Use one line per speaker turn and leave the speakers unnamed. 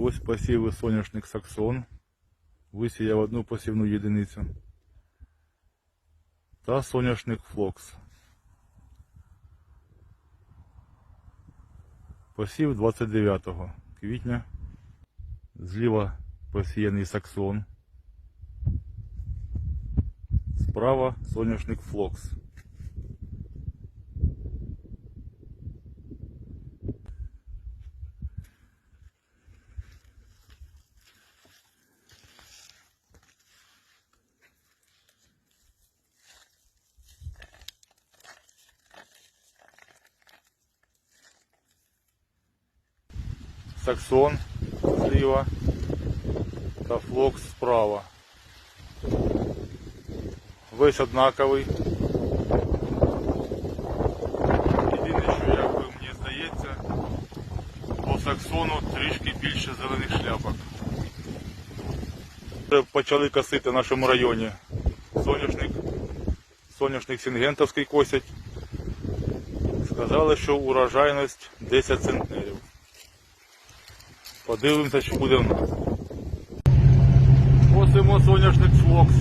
Ось посіви соняшник Саксон. Висіяв одну посівну єдиницю. Та соняшник Флокс. Посів 29 квітня. Зліва посіяний Саксон. Справа соняшник Флокс. Саксон зліва та флокс справа. Весь однаковий. Єдине, що як би мені здається, по саксону трішки більше зелених шляпок. Вже Почали косити в нашому районі. Соняшник, соняшник Сінгентовський косять. Сказали, що урожайність 10 центнерів. Подивимося, що буде в нас. Косимо соняшник флокс.